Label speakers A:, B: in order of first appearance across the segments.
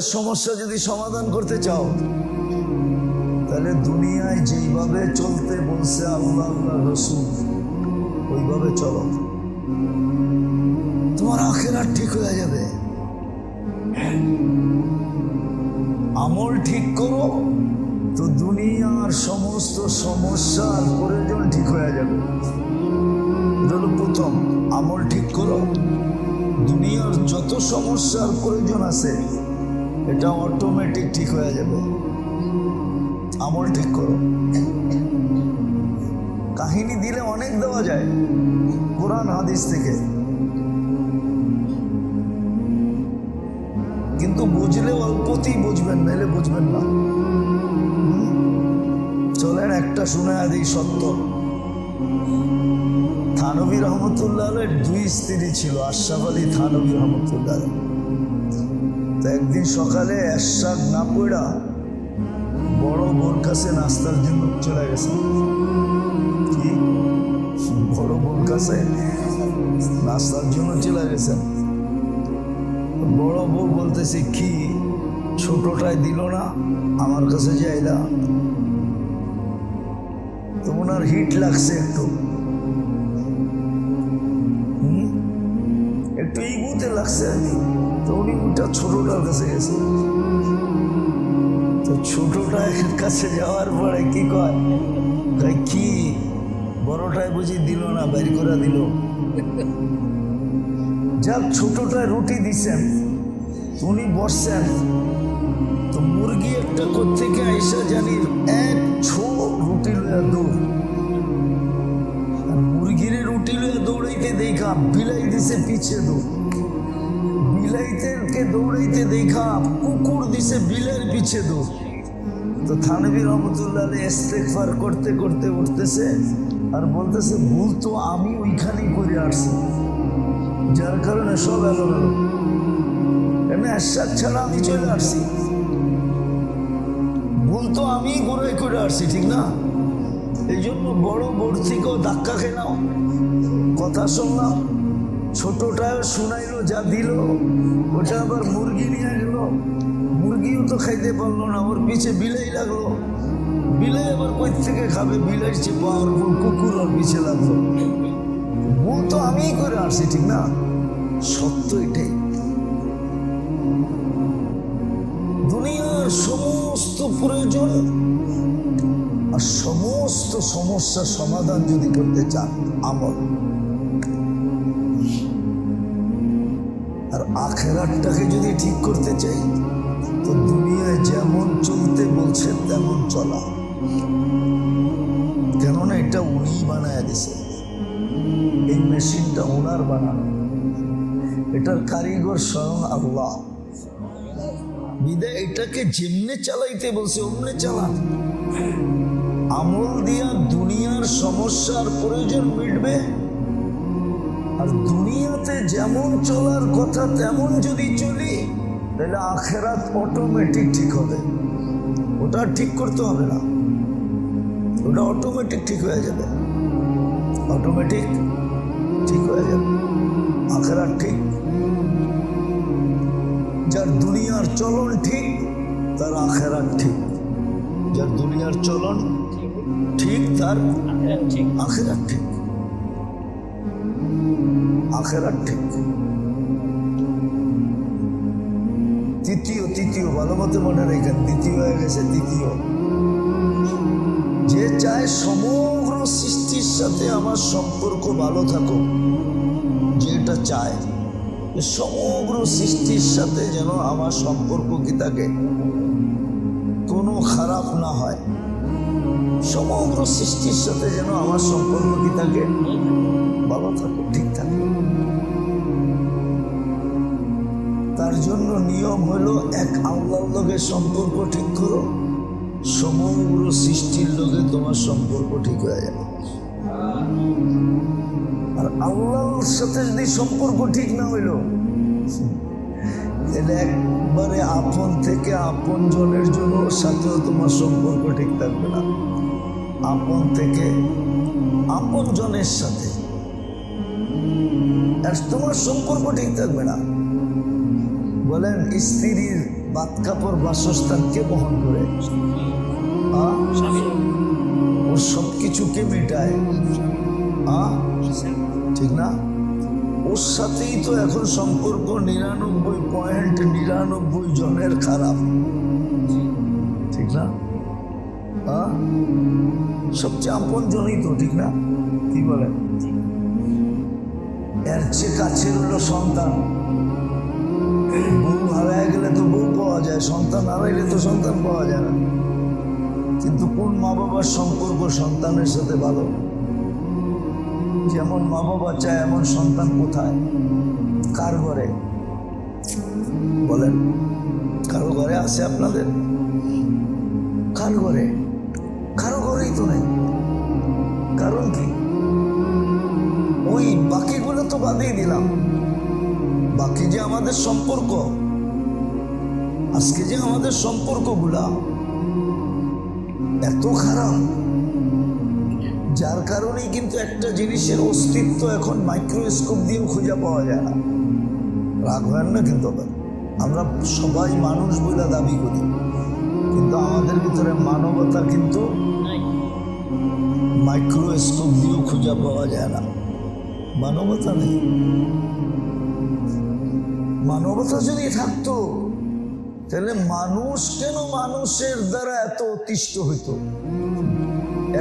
A: তোমাদের সমস্যা যদি সমাধান করতে চাও, তাহলে দুনিয়ায় যেইভাবে চলতে বলছে আল্লাহ আল্লাহ রসুল, ওইভাবে চলো। তোমার আখেরাত ঠিক হয়ে যাবে। আমল ঠিক করো, তো দুনিয়ার সমস্ত সমস্যার প্রয়োজন ঠিক হয়ে যাবে। হলো প্রথম, আমল ঠিক করো। দুনিয়ার যত সমস্যার প্রয়োজন আছে এটা অটোমেটিক ঠিক হয়ে যাবে। আমল ঠিক করো। কাহিনী দিলে অনেক দেওয়া যায়, কোরআন, হাদিস থেকে। কিন্তু বুঝলে অল্পতেই বুঝবেন, নাহলে বুঝবেন না। চলেন, একটা শুনে আদি সত্য। থানবী রহমতুল্লাহ দুই স্ত্রী ছিল, আশরাফ আলী থানবী রহমতুল্লাহ। তো একদিন সকালে এরশাদ না পড়া বড় বোর কাছে নাস্তার জন্য চলে গেছে। কি? বড় বোর কাছে নাস্তার জন্য চলে গেছে। বড় বউ বলতেছে, কি? ছোটটাই দিল না? আমার কাছে যাইলা তো ওনার হিট লাগছে একটু? একটু ইগুতে লাগছে আর কি। তো উনি ওটা ছোটটার কাছে গেছে। তো ছোটটার কাছে যাওয়ার পরে কি কয়? কি? বড়টায় বুঝি দিল না, বের করে দিল? যাক, ছোটটায় রুটি দিছেন। উনি বসছেন। তো মুরগি একটা কোথেকে আইসা জানি এক ছো রুটি লইয়া দৌড়। মুরগির রুটি লইয়া দৌড়াইতে দেখা, বিলাই দিছে পিছে দৌড়। বিলাইতে দৌড়াইতে দেখা কুকুর দিছে বিলের পিছে দৌড়। তো থানবী রহমতুল্লাহ ইস্তেকফার করতে করতে উঠতেছে আর বলতেছে, ভুল তো আমি ওইখানেই করে আসছি। যার কারণে সব এলোমেলো। এমনি এরশাদ ছাড়া আমি চলে আসছি। ভুল তো আমি গোড়াই করে আসছি, ঠিক না? এই জন্য বড় বোর থেকেও ধাক্কা খেলাম কথা শুনলাম ছোটটাও শুনাইলো, যা দিল, ওটা আবার মুরগি নিয়ে গেল। মুরগিও তো খাইতে পারল না, ওর পিছে বিলাই লাগল। বিলাই আবার কই থেকে খাবে? বিলাই চেয়ে পাওয়ারফুল কুকুর ওর পিছে লাগল। ভুল তো আমিই করে আসছি, ঠিক না? সত্য এটাই। দুনিয়ার সমস্ত প্রয়োজন আর সমস্ত সমস্যার সমাধান যদি করতে চান, আমল। আখেরাতটাকে যদি ঠিক করতে চাই, তো দুনিয়ায় যেমন চলতে বলছে, তেমন চলা। কেননা এটা উনি বানায় দিছে। এই মেশিনটা ওনার বানানো। এটার কারিগর স্বয়ং আল্লাহ। বিদায় এটাকে যেমনে চালাইতে বলছে, অমনে চালান। আমল দিয়া দুনিয়ার সমস্যার প্রয়োজন মিটবে আর দুনিয়াতে যেমন চলার কথা তেমন যদি চলি তাহলে আখেরাত অটোমেটিক ঠিক হবে। ওটা ঠিক করতে হবে না। ওটা অটোমেটিক ঠিক হয়ে যাবে। অটোমেটিক ঠিক হয়ে যাবে। আখেরাত ঠিক। যার দুনিয়ার চলন ঠিক তার আখেরাত ঠিক। যার দুনিয়ার চলন ঠিক তার আখেরাত ঠিক। আখেরাত ঠিক। তৃতীয় তৃতীয়, ভালো মতো মনে রেখেন দ্বিতীয় হয়ে গেছে, তৃতীয়। যে চায় সমগ্র সৃষ্টির সাথে আমার সম্পর্ক ভালো থাকুক, যেটা চায় সমগ্র সৃষ্টির সাথে যেন আমার সম্পর্ক কি থাকে, কোনো খারাপ না হয়। সমগ্র সৃষ্টির সাথে যেন আমার সম্পর্ক কি থাকে, ভালো থাকে ঠিক। তার জন্য নিয়ম হলো এক আল্লাহর লগে সম্পর্ক ঠিক করো। সমগ্র সৃষ্টির লগে তোমার সম্পর্ক ঠিক হয়ে যাবে। আর আল্লাহর সাথে যদি সম্পর্ক ঠিক না হইল, তাহলে একবারে আপন থেকে আপন জনের জন্য সাথেও তোমার সম্পর্ক ঠিক থাকবে না। আপন থেকে আপন জনের সাথে। আর তোমার সম্পর্ক ঠিক থাকবে না। বলেন, স্ত্রীর বাত কাপড় বাসস্থান কে বহন করে? ওর সব কিছু কে মেটায়? ঠিক না? ওর সাথেই তো এখন সম্পর্ক নিরানব্বই পয়েন্ট নিরানব্বই জনের খারাপ। ঠিক না? সবচেয়ে আপন জনই তো, ঠিক না? কি বলেন? এর চেয়ে কাছের হলো সন্তান। বউ হারায় গেলে তো বউ পাওয়া যায়, সন্তান হারাইলে তো সন্তান পাওয়া যায় না। কিন্তু কোন মা বাবার সম্পর্ক সন্তানের সাথে ভালো? যেমন মা বাবা চায় এমন সন্তান কোথায়? কার ঘরে? বলেন। কারও ঘরে আছে আপনাদের? কার ঘরে? কারও ঘরেই তো নেই। কারণ কি? ওই বাকিগুলো তো বাদেই দিলাম। বাকি যে আমাদের সম্পর্ক, আজকে যে আমাদের সম্পর্কগুলা এত খারাপ, যার কারণেই কিন্তু একটা জিনিসের অস্তিত্ব এখন মাইক্রোস্কোপ দিয়েও খুঁজে পাওয়া যায় না। রাগ হয় না কিন্তু আমরা সবাই মানুষ বলে দাবি করি, কিন্তু আমাদের ভিতরে মানবতা কিন্তু মাইক্রোস্কোপ দিয়েও খুঁজে পাওয়া যায় না। মানবতা নেই। মানবতা যদি থাকতো, তাহলে মানুষ কেন মানুষের দ্বারা এত অতিষ্ঠ হইতো?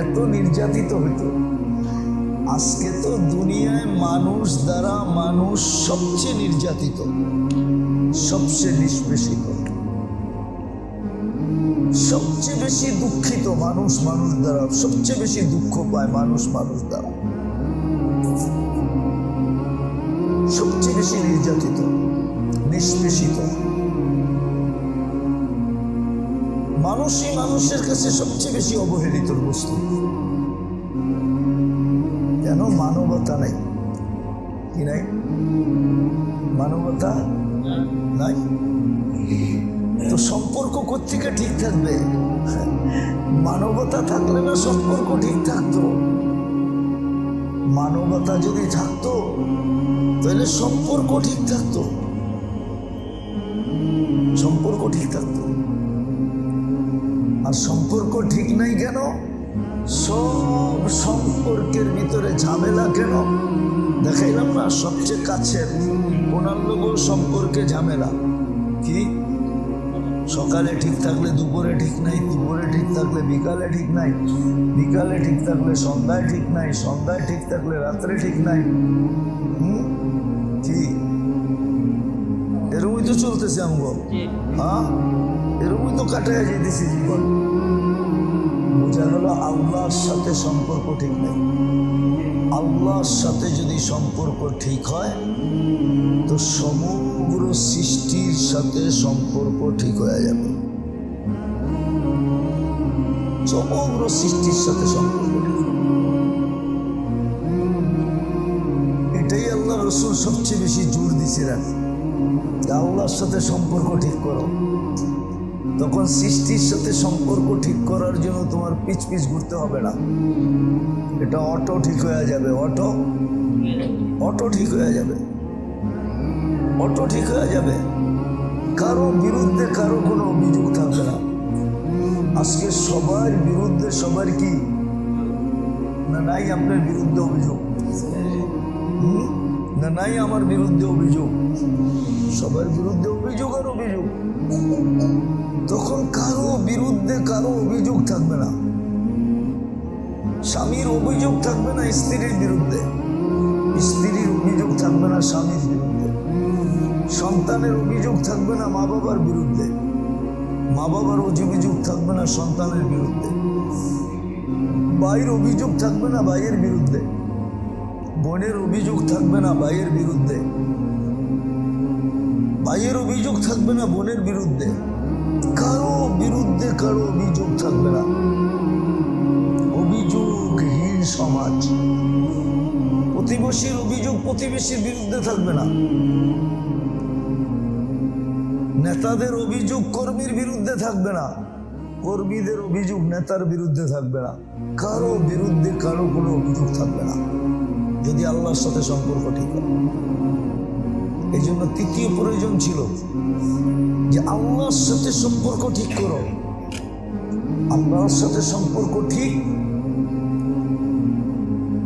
A: এত নির্যাতিত হইতো? আজকে তো দুনিয়ায় মানুষ দ্বারা মানুষ সবচেয়ে নির্যাতিত, সবচেয়ে নিষ্পেষিত, সবচেয়ে বেশি দুঃখিত মানুষ মানুষ দ্বারা, সবচেয়ে বেশি দুঃখ পায় মানুষ মানুষ দ্বারা। সবচেয়ে বেশি নির্যাতিত। নিষ্পেষিত। মানুষই মানুষের কাছে সবচেয়ে বেশি অবহেলিত বস্তু। কেন মানবতা নাই? কি নাই? মানবতা নাই? তো সম্পর্ক কোথেকে ঠিক থাকবে? মানবতা থাকলে না সম্পর্ক ঠিক থাকতো? মানবতা যদি থাকতো, তাহলে সম্পর্ক ঠিক থাকতো? আর সম্পর্ক ঠিক নাই কেন? সব সম্পর্কের ভিতরে ঝামেলা কেন? দেখাইলাম না সবচেয়ে কাছের ওনার লোকও সম্পর্কে ঝামেলা। কি? সকালে ঠিক থাকলে দুপুরে ঠিক নাই দুপুরে ঠিক থাকলে বিকালে ঠিক নাই বিকালে ঠিক থাকলে সন্ধ্যায় ঠিক নাই সন্ধ্যায় ঠিক থাকলে রাত্রে ঠিক নাই। হুম? কি? এরকমই তো চলতেছে আমগো। হ্যাঁ? এরকমই তো কাটায় যেতেছি জীবন। বোঝা গেল আল্লাহর সাথে সম্পর্ক ঠিক নেই। আল্লাহর সাথে যদি সম্পর্ক ঠিক হয়, তো সমগ্র সৃষ্টির সাথে সম্পর্ক ঠিক হয়ে যাবে। সমগ্র সৃষ্টির সাথে সম্পর্ক এটাই আল্লাহ রসুল সবচেয়ে বেশি জোর দিছিলেন যে আল্লাহর সাথে সম্পর্ক ঠিক করো। তখন সৃষ্টির সাথে সম্পর্ক ঠিক করার জন্য তোমার পিচ পিচ ঘুরতে হবে না। এটা অটো ঠিক হয়ে যাবে, অটো। অটো ঠিক হয়ে যাবে। অটো ঠিক হয়ে যাবে। কারও বিরুদ্ধে কারও কোনো অভিযোগ থাকবে না। আজকে সবার বিরুদ্ধে সবার কি? না নাই আপনার বিরুদ্ধে অভিযোগ? না নাই আমার বিরুদ্ধে অভিযোগ? সবার বিরুদ্ধে অভিযোগ আর অভিযোগ? তখন কারও বিরুদ্ধে কারও অভিযোগ থাকবে না। স্বামীর অভিযোগ থাকবে না স্ত্রীর বিরুদ্ধে। স্ত্রীর অভিযোগ থাকবে না স্বামীর বিরুদ্ধে। সন্তানের অভিযোগ থাকবে না মা বাবার বিরুদ্ধে। মা বাবার অভিযোগ থাকবে না সন্তানের বিরুদ্ধে। ভাইয়ের অভিযোগ থাকবে না ভাইয়ের বিরুদ্ধে। বোনের অভিযোগ থাকবে না ভাইয়ের বিরুদ্ধে। ভাইয়ের অভিযোগ থাকবে না বোনের বিরুদ্ধে। কারও বিরুদ্ধে কারও অভিযোগ থাকবে না। অভিযোগহীন সমাজ। প্রতিবেশীর অভিযোগ প্রতিবেশীর বিরুদ্ধে থাকবে না। নেতাদের অভিযোগ কর্মীর বিরুদ্ধে থাকবে না। কর্মীদের অভিযোগ নেতার বিরুদ্ধে থাকবে না। কারও বিরুদ্ধে কারও কোনো অভিযোগ থাকবে না। যদি আল্লাহর সাথে সম্পর্ক ঠিক হয়। এই জন্য তৃতীয় প্রয়োজন ছিল যে আল্লাহর সাথে সম্পর্ক ঠিক করো। আল্লাহর সাথে সম্পর্ক ঠিক?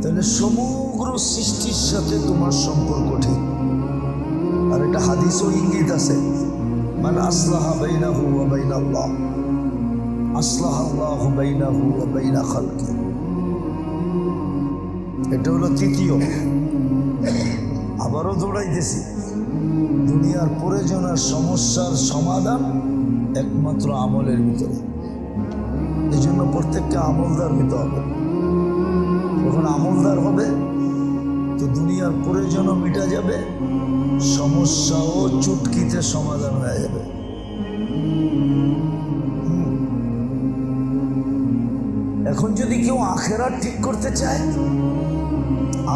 A: তাহলে সমগ্র সৃষ্টির সাথে তোমার সম্পর্ক ঠিক। আর এটা হাদিস ও ইঙ্গিত আছে। মানে আসলাহা বাইনাহু ওয়া বাইনাল্লাহ। আসলাহ আল্লাহ বাইনাহু ওয়া বাইনা খালকি। এটা হলো তৃতীয়। আবারও দৌড়াইতেছি। দুনিয়ার প্রয়োজন আর সমস্যার সমাধান একমাত্র আমলের ভিতরে। এই জন্য প্রত্যেককে আমলদার হতে হবে। যখন আমলদার হবে, তো দুনিয়ার প্রয়োজনও মিটা যাবে, সমস্যাও চুটকিতে সমাধান হয়ে যাবে। এখন যদি কেউ আখেরাত ঠিক করতে চায়,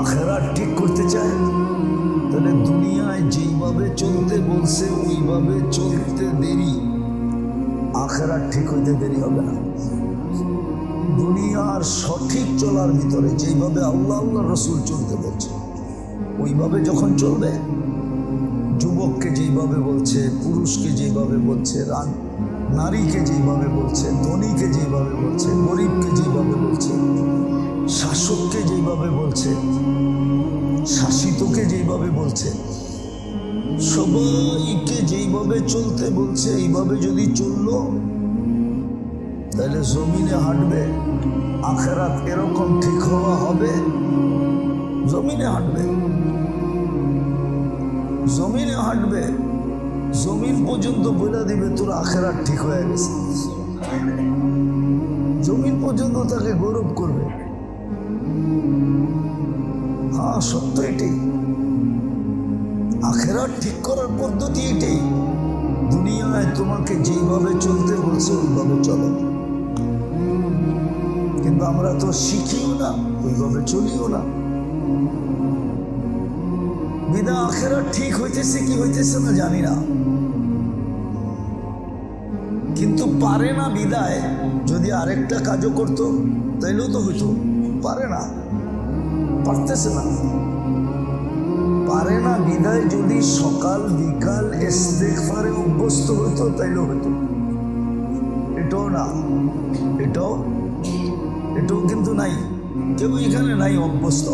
A: আখেরাত ঠিক করতে চায়, তাহলে দুনিয়ায় যেইভাবে চলতে বলছে, ওইভাবে চলতে দেরি। আখেরাত ঠিক হইতে দেরি হবে না। দুনিয়ার সঠিক চলার ভিতরে যেইভাবে আল্লাহ আল্লাহ রসুল চলতে বলছে, ওইভাবে যখন চলবে, যুবককে যেইভাবে বলছে, পুরুষকে যেইভাবে বলছে, রান নারীকে যেইভাবে বলছে, ধনীকে যেইভাবে বলছে, গরিবকে যেইভাবে বলছে, শাসককে যেইভাবে বলছে, শাসিতকে যেইভাবে বলছে সবাইকে যেইভাবে চলতে বলছে, এইভাবে যদি চলল, তাহলে জমিনে হাঁটবে। আখেরাত এরকম ঠিক হওয়া হবে? জমিনে হাঁটবে। জমিনে হাঁটবে। জমিন পর্যন্ত বলে দিবে, তোর আখেরাত ঠিক হয়ে গেছে। জমিন পর্যন্ত তাকে গৌরব করবে। হ্যাঁ সত্য এটাই আখেরাত ঠিক করার পদ্ধতি এটাই। দুনিয়ায় তোমাকে যেইভাবে চলতে বলছে, ওইভাবে চলো। কিন্তু আমরা তো শিখিও না, ওইভাবে চলিও না। বিদা আখেরা ঠিক হইতেছে কি হইতেছে না জানি না। কিন্তু পারে না বিদায়। যদি আরেকটা কাজও করতো, তাইলেও তো হইতো। পারে না। পারতেছে না। পারে না, বিদায় যদি সকাল, বিকাল ইস্তেগফারে অভ্যস্ত হইতো তাইলেও হইতো। এটাও না, এটাও এটাও কিন্তু নাই। কেউ এখানে নাই অভ্যস্ত।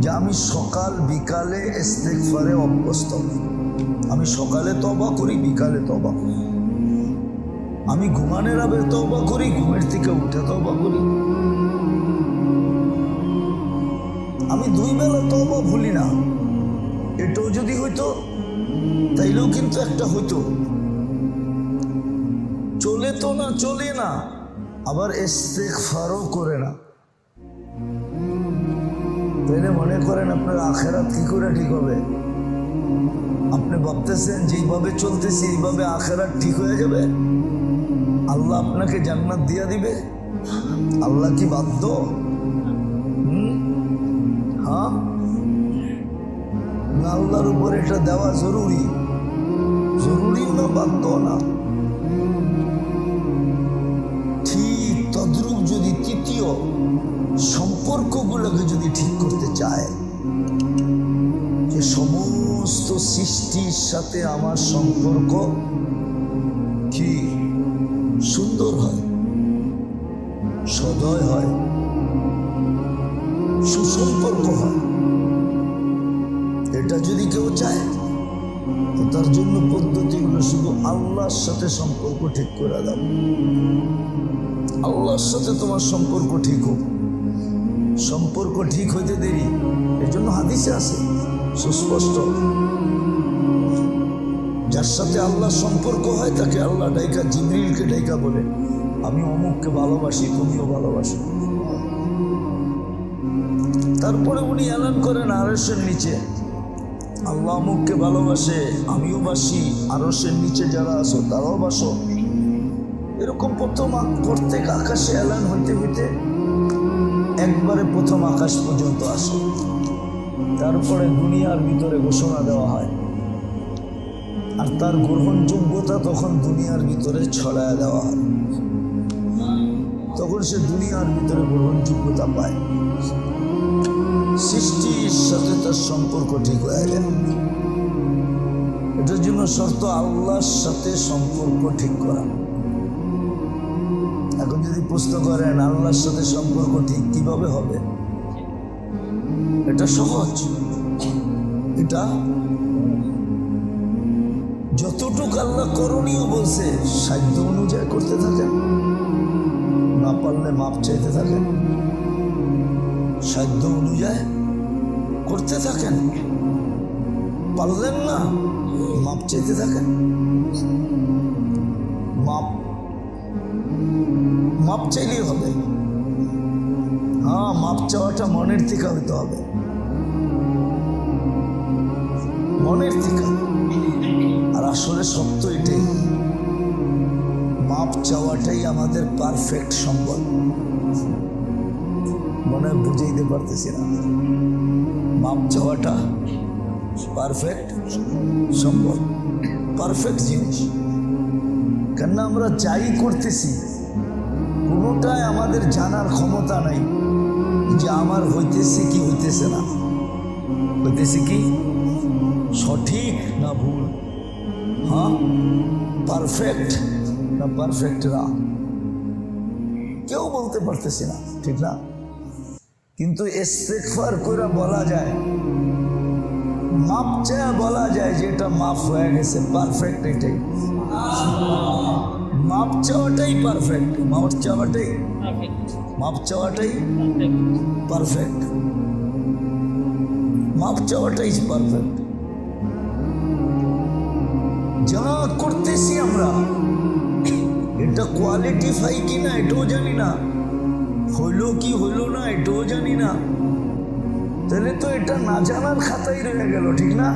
A: যে আমি সকাল, বিকালে ইস্তেগফারে অভ্যস্ত। আমি সকালে তবা করি, বিকালে তবা করি। আমি ঘুমানোর আগে তবা করি, ঘুমের থেকে উঠে তবা করি। আমি দুই বেলা তবা ভুলি না। এটাও যদি হইতো, তাইলেও কিন্তু একটা হইতো। চলে তো না, চলে না, আবার ইস্তেগফারও করে না। তাইলে মনে করেন আপনার আখেরাত কি করে ঠিক হবে? আপনি ভাবতেছেন যেইভাবে চলতেছে, এইভাবে আখেরাত ঠিক হয়ে যাবে? আল্লাহ আপনাকে জান্নাত দিয়া দিবে? আল্লাহ কি বাধ্য? হুম? হ্যাঁ? আল্লাহর উপর এটা দেওয়া জরুরি। জরুরি না বাধ্য না। ঠিক তদ্রূপ যদি তৃতীয় সম্পর্কগুলোকে যদি ঠিক করতে চায়, যে সমস্ত সৃষ্টির সাথে আমার সম্পর্ক কি সুন্দর হয়, সদয় হয় তো তার জন্য পদ্ধতি হলো শুধু আল্লাহর সাথে সম্পর্ক ঠিক করে দাও। আল্লাহর সাথে তোমার সম্পর্ক ঠিক হোক। সম্পর্ক ঠিক হইতে দেরি এর জন্য হাদিসে আছে, সুস্পষ্ট। যার সাথে আল্লাহ সম্পর্ক হয়, তাকে আল্লাহ ডাইকা, জিবরিলকে ডাইকা বলে, আমি অমুককে ভালোবাসি, তুমিও ভালোবাসো। তারপরে উনি এলান করেন আরসের নিচে। আল্লাহ মুখকে ভালোবাসে, আমিও বাসি আরসের নিচে যারা আছো, তারাও বাসো। এরকম প্রথম প্রত্যেক আকাশে এলান হইতে হইতে একবারে প্রথম আকাশ পর্যন্ত আসে। তারপরে দুনিয়ার ভিতরে ঘোষণা দেওয়া হয়। আর তার গ্রহণযোগ্যতা তখন দুনিয়ার ভিতরে ছড়ায় দেওয়া হয়। তখন সে দুনিয়ার ভিতরে গ্রহণযোগ্যতা পায়। সৃষ্টির সাথে তার সম্পর্ক ঠিক হয়ে যায়। এটার জন্য শর্ত আল্লাহর সাথে সম্পর্ক ঠিক করা। এখন যদি প্রশ্ন করেন, আল্লাহর সাথে সম্পর্ক ঠিক কীভাবে হবে? এটা সহজ। এটা যতটুকু আল্লাহ করণীয় বলছে, সাধ্য অনুযায়ী করতে থাকেন। না পারলে মাপ চাইতে থাকেন। সাধ্য অনুযায়ী করতে থাকেন। পারলেন না, মাপ চাইতে থাকেন। মাপ মাপ চাইলেই হবে। হ্যাঁ মাপ চাওয়াটা মনের থেকে হইতে হবে। মনের থেকে। আর আসলে সত্য এটাই। মাপ চাওয়াটাই আমাদের পারফেক্ট সম্বল। মনে হয় বুঝাইতে পারতেছি না। মাপ চাওয়াটা পারফেক্ট সম্বল পারফেক্ট জিনিস। কেননা আমরা যাই করতেছি, কোনোটাই আমাদের জানার ক্ষমতা নাই যে আমার হইতেছে কি হইতেছে না। হইতেছে কি? সঠিক না ভুল? হ্যাঁ? পারফেক্ট না পারফেক্ট না? কেউ বলতে পারতেছি না, ঠিক না? কিন্তু ইস্তেকফার করে বলা যায়, মাপ চায় বলা যায় যে এটা মাপ হয়ে গেছে পারফেক্ট এটাই। মাপ চাওয়াটাই পারফেক্ট মাপ চাওয়াটাই মাপ চাওয়াটাই পারফেক্ট মাপ চাওয়াটাই পারফেক্ট যা করতেছি আমরা, এটা কোয়ালিটিফাই কি না এটাও জানি না। হইল কি হইল না এটাও জানি না। তাহলে তো এটা না জানার খাতাই রয়ে গেল, ঠিক না?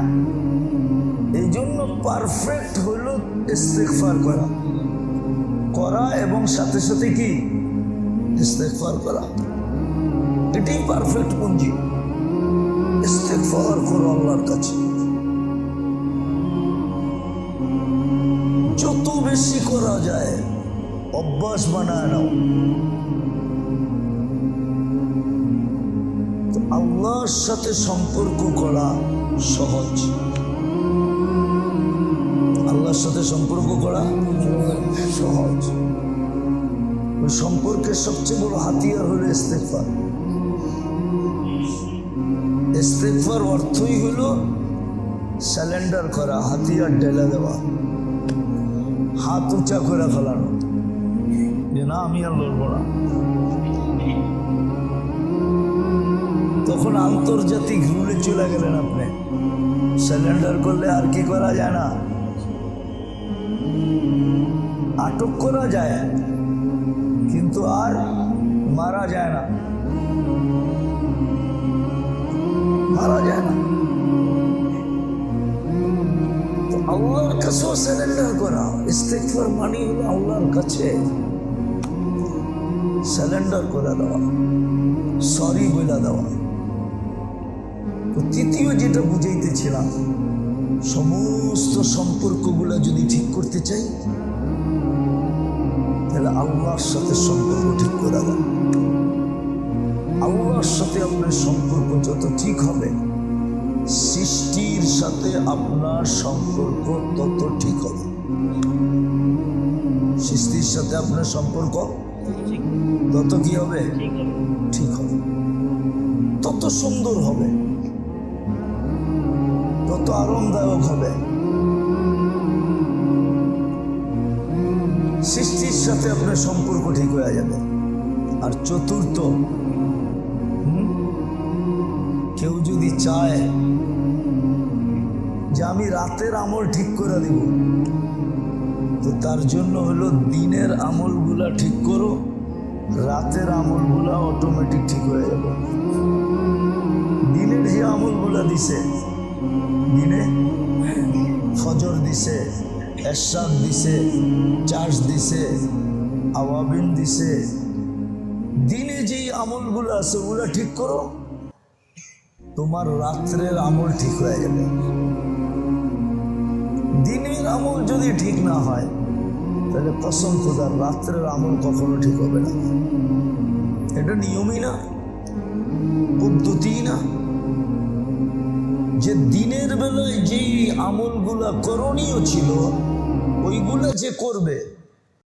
A: এই জন্য পারফেক্ট হইল ইস্তেকফার করা। করা এবং সাথে সাথে কি? ইস্তেকফার করা। এটাই পারফেক্ট পুঞ্জি ইস্তেকফার করো আল্লাহর কাছে। যত বেশি করা যায়, অভ্যাস বানায় নাও। আল্লাহর সাথে সম্পর্ক করা সহজ। আল্লাহর সাথে সম্পর্ক করা সহজ। সম্পর্কের সবচেয়ে বড় হাতিয়ার হলো ইস্তেকফার ইস্তেকফার অর্থই হলো স্যালেন্ডার করা, হাতিয়ার ডেলা দেওয়া, হাত উঁচা করে ফেলানো। যে না, আমি আর লড়বো না। তখন আন্তর্জাতিক রুলে চলে গেলেন আপনি। স্যালেন্ডার করলে আর কি করা যায় না? আটক করা যায়, কিন্তু আর মারা যায় না। মারা যায় না। আল্লাহর কাছেও স্যালেন্ডার করা ইস্তেকফার মানি হলো আল্লাহর কাছে স্যালেন্ডার করে দেওয়া, সরি বলে দেওয়া। তৃতীয় যেটা বুঝাইতেছিলাম সমস্ত সম্পর্কগুলো যদি ঠিক করতে চাই তাহলে আল্লাহর সাথে সম্পর্ক ঠিক করা দেন আল্লাহর সাথে আপনার সম্পর্ক যত ঠিক হবে সৃষ্টির সাথে আপনার সম্পর্ক তত ঠিক হবে। সৃষ্টির সাথে আপনার সম্পর্ক তত কি হবে। ঠিক হবে। তত সুন্দর হবে। তত আরামদায়ক হবে। সৃষ্টির সাথে আপনার সম্পর্ক ঠিক হয়ে যাবে। আর চতুর্থ কেউ যদি চায় যে আমি রাতের আমল ঠিক করে দিব, তো তার জন্য হলো দিনের আমলগুলা ঠিক করো, রাতের আমলগুলা অটোমেটিক ঠিক হয়ে যাবে। দিনের যে আমলগুলা দিছে দিনে ফজর দিছে এরশাদ দিছে, চার্জ দিছে, আওয়াবিন দিছে। দিনে যেই আমলগুলো আছে, ওগুলা ঠিক করো। তোমার রাত্রের আমল ঠিক হয়ে যাবে দিনের আমল যদি ঠিক না হয়, তাহলে কসম খোদার, রাত্রের আমল কখনো ঠিক হবে না। এটা নিয়মই না পদ্ধতি না। যে দিনের বেলায় যেই আমলগুলা করণীয় ছিল ওইগুলো যে করবে?